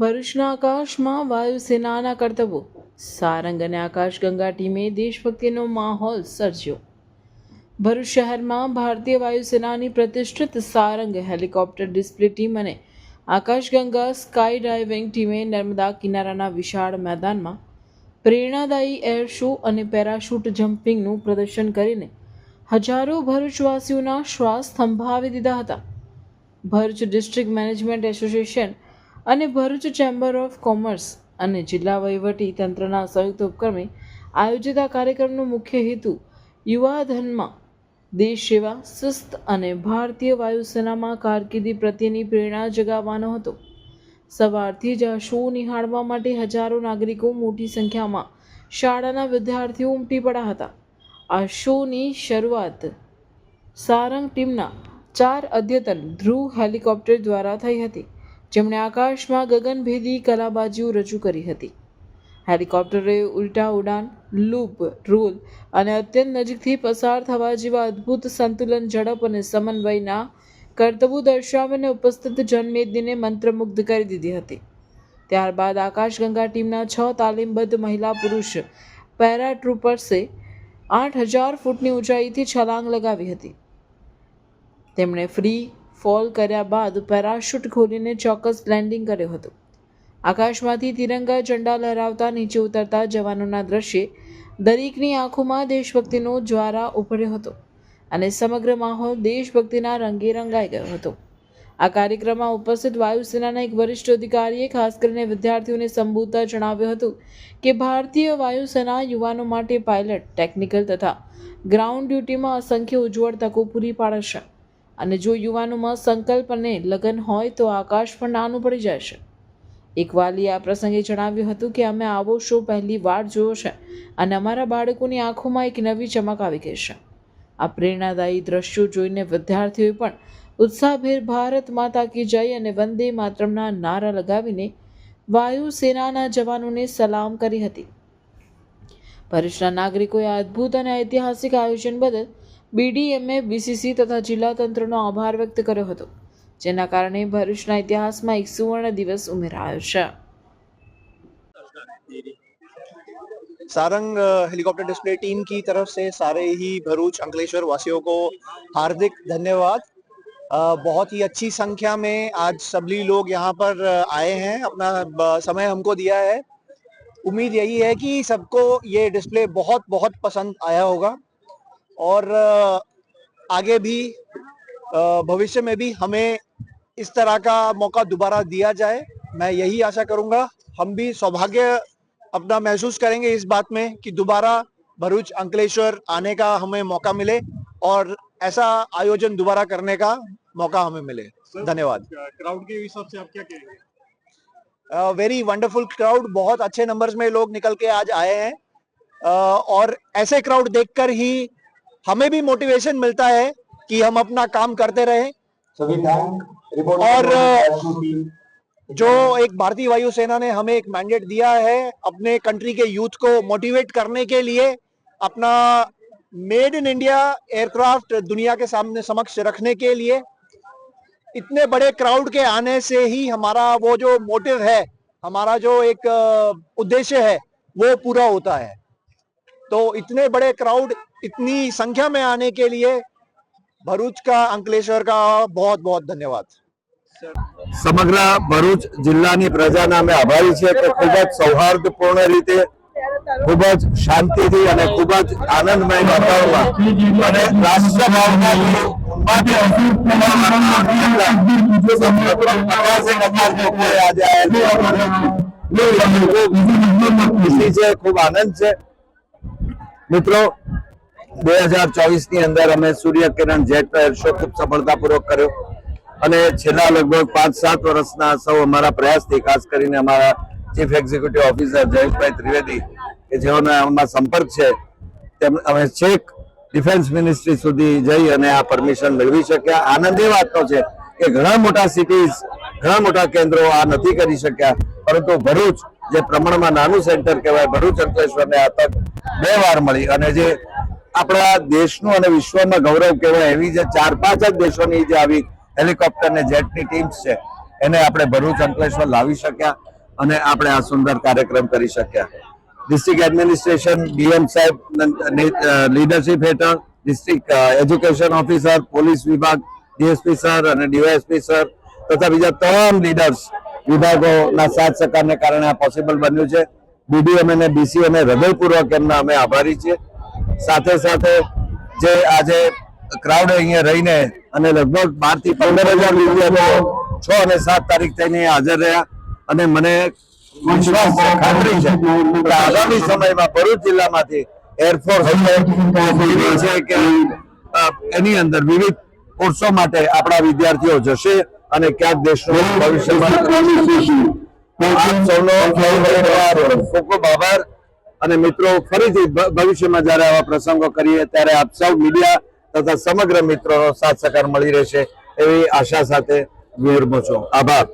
ભરૂચના આકાશમાં વાયુસેનાના કરતબો સારંગ અને આકાશગંગા ટીમે દેશભક્તિનો માહોલ સર્જ્યો. ભરૂચ શહેરમાં ભારતીય વાયુસેનાની પ્રતિષ્ઠિત સારંગ હેલિકોપ્ટર ડિસ્પ્લે ટીમ અને આકાશગંગા સ્કાય ડાઇવિંગ ટીમે નર્મદા કિનારાના વિશાળ મેદાનમાં પ્રેરણાદાયી એર શો અને પેરાશૂટ જમ્પિંગનું પ્રદર્શન કરીને હજારો ભરૂચવાસીઓના શ્વાસ થંભાવી દીધા હતા. ભરૂચ ડિસ્ટ્રિક્ટ મેનેજમેન્ટ એસોસિએશન અને ભરૂચ ચેમ્બર ઓફ કોમર્સ અને જિલ્લા વહીવટી તંત્રના સંયુક્ત ઉપક્રમે આયોજિત આ કાર્યક્રમનો મુખ્ય હેતુ યુવાધનમાં દેશ સેવા સુસ્ત અને ભારતીય વાયુસેનામાં કારકિર્દી પ્રત્યેની પ્રેરણા જગાવવાનો હતો. સવારથી જ આ શો નિહાળવા માટે હજારો નાગરિકો મોટી સંખ્યામાં શાળાના વિદ્યાર્થીઓ ઉમટી પડ્યા હતા. આ શોની શરૂઆત સારંગ ટીમના ચાર અદ્યતન ધ્રુવ હેલિકોપ્ટર દ્વારા થઈ હતી. જેમણે આકાશમાં ગગનભેદી કલાબાજીઓ રજૂ કરી હતી. હેલિકોપ્ટરે ઉલટા ઉડાન, લૂપ, રોલ અને અત્યંત નજીકથી પસાર થવા જેવા અદ્ભુત સંતુલન, ઝડપ અને સમન્વયના કરતબો દર્શાવીને ઉપસ્થિત જનમેદનીને મંત્રમુગ્ધ કરી દીધી હતી. ત્યારબાદ આકાશગંગા ટીમના છ તાલીમબદ્ધ મહિલા પુરુષ પેરાટ્રુપર્સે આઠ હજાર ફૂટની ઊંચાઈથી છલાંગ લગાવી હતી. તેમણે ફ્રી ફોલ કર્યા બાદ પેરાશૂટ ખોલીને ચોક્કસ લેન્ડિંગ કર્યો હતો. આકાશમાંથી તિરંગા ઝંડા લહેરાવતા નીચે ઉતરતા જવાનોના દ્રશ્યે દરેકની આંખોમાં દેશભક્તિનો જ્વારા ઉભર્યો હતો અને સમગ્ર માહોલ દેશભક્તિના રંગે રંગાઈ ગયો હતો. આ કાર્યક્રમમાં ઉપસ્થિત વાયુસેનાના એક વરિષ્ઠ અધિકારીએ ખાસ કરીને વિદ્યાર્થીઓને સંબોધતા જણાવ્યું હતું કે ભારતીય વાયુસેના યુવાનો માટે પાયલટ ટેકનિકલ તથા ગ્રાઉન્ડ ડ્યુટીમાં અસંખ્ય ઉજ્જવળ તકો પૂરી પાડે છે. અને જો યુવાનોમાં સંકલ્પ અને લગન હોય તો આકાશ પણ નાનું પડી જાય છે એક વાલીએ આ પ્રસંગે જણાવ્યું હતું કે અમે આવો શો પહેલી વાર જોયો છે અને અમારા બાળકોની આંખોમાં એક નવી ચમક આવી ગઈ છે. આ પ્રેરણાદાયી દ્રશ્યો જોઈને વિદ્યાર્થીઓએ પણ ઉત્સાહભેર ભારત માતા કી જય અને વંદે માતરમના નારા લગાવીને વાયુસેનાના જવાનોને સલામ કરી હતી. ભરૂચના નાગરિકોએ આ અદ્ભુત અને ઐતિહાસિક આયોજન બદલ બીડીએમએ બીસીસી તથા જિલ્લા તંત્રનો આભાર વ્યક્ત કર્યો હતો જેના કારણે ભરૂચના ઇતિહાસમાં એક સુવર્ણ દિવસ ઉમેરાયો છે सारंग हेलीकॉप्टर डिस्प्ले टीम की तरफ से सारे ही भरूच अंकलेश्वर वासियों को हार्दिक धन्यवाद अ, बहुत ही अच्छी संख्या में आज सभी लोग यहाँ पर अ, आए हैं अपना ब- समय हमको दिया है उम्मीद यही है कि सबको ये डिस्प्ले बहुत बहुत पसंद आया होगा और आगे भी भविष्य में भी हमें इस तरह का मौका दोबारा दिया जाए। मैं यही आशा करूँगा। हम भी सौभाग्य अपना महसूस करेंगे इस बात में कि दोबारा भरूच अंकलेश्वर आने का हमें मौका मिले और ऐसा आयोजन दोबारा करने का मौका हमें मिले। धन्यवाद। क्राउड के हिसाब से आप क्या कहेंगे? वेरी वंडरफुल क्राउड बहुत अच्छे नंबर्स में लोग निकल के आज आए हैं। uh, और ऐसे क्राउड देखकर ही हमें भी मोटिवेशन मिलता है कि हम अपना काम करते रहे। और जो एक भारतीय वायुसेना ने हमें एक मैंडेट दिया है अपने कंट्री के यूथ को मोटिवेट करने के लिए अपना मेड इन इंडिया एयरक्राफ्ट दुनिया के सामने समक्ष रखने के लिए इतने बड़े क्राउड के आने से ही हमारा वो जो मोटिव है हमारा जो एक उद्देश्य है वो पूरा होता है। तो इतने बड़े क्राउड इतनी संख्या में आने के लिए भरूच का अंकलेश्वर का बहुत बहुत धन्यवाद સમગ્ર ભરૂચ જિલ્લાની પ્રજાના અમે આભારી છીએ કે ખૂબ જ સૌહાર્દપૂર્ણ રીતે ખૂબ જ શાંતિથી અને ખૂબ જ આનંદમય વાતાવરણમાં અને રાષ્ટ્રભાવનાથી પચાસેક હજાર લોકોએ આજે ખૂબ ખુશી છે ખૂબ આનંદ છે મિત્રો બે હજાર ચોવીસની અંદર અમે Suryakiran Kiran jet air show ખૂબ સફળતાપૂર્વક કર્યો. અને છેલ્લા લગભગ પાંચ સાત વર્ષના સૌ અમારા પ્રયાસથી, ખાસ કરીને અમારા chief executive officer Jayeshbhai Trivedi, કે જેઓનો આમાં સંપર્ક છે, તેમ અમે છેક ડિફેન્સ મિનિસ્ટ્રી સુધી જઈ અને આ પરમિશન મેળવી શક્યા. આનંદ એ વાતનો છે કે ઘણા મોટા સિટીઝ ઘણા મોટા કેન્દ્રો આ નથી કરી શક્યા. પરંતુ ભરૂચ, જે પ્રમાણમાં નાનું સેન્ટર કહેવાય, ભરૂચ અંકલેશ્વરને આ તક બે વાર મળી. અને જે આપણા દેશનું અને વિશ્વમાં ગૌરવ કહેવાય એવી જે ચાર પાંચ જ દેશોની જે આવી હેલિકોપ્ટર ને જેટની ટીમ્સ છે, એને આપણે ભરૂચ અંકલેશ્વર લાવી શક્યા અને આપણે આ સુંદર કાર્યક્રમ કરી શક્યા. ડિસ્ટ્રિક્ટ એડમિનિસ્ટ્રેશન ડીએમ સાહેબ લીડરશિપ હેઠળ ડિસ્ટ્રિક્ટ એજ્યુકેશન ઓફિસર પોલીસ વિભાગ ડીએસપી સર અને ડીવાયએસપી સર તથા બીજા તમામ લીડર્સ વિભાગોના સાથ સહકારને કારણે આ પોસિબલ બન્યું છે. બીડીએમ અને બીસીએમ હૃદયપૂર્વક એમના અમે આભારી છીએ. સાથે સાથે જે આજે ક્રાઉડ અહીંયા રહીને અને લગભગ બારથી પંદર હજાર વિદ્યાર્થીઓ છ અને સાત તારીખ થઈને હાજર રહ્યા. અને મને વિશ્વાસ છે ખાતરી છે કે આગામી સમયમાં ભરૂચ જિલ્લામાંથી એરફોર્સ છે કે એની અંદર વિવિધ કોર્સો માટે આપણા વિદ્યાર્થીઓ જશે અને ક્યાંક દેશનું ભવિષ્યમાં આપ સૌનો ખૂબ ખૂબ આભાર. અને મિત્રો, ફરીથી ભવિષ્યમાં જ્યારે આવા પ્રસંગો કરીએ, ત્યારે આપ સૌ મીડિયા તથા સમગ્ર મિત્રોનો સાથ સહકાર મળી રહેશે એવી આશા સાથે વિરમું છું. આભાર.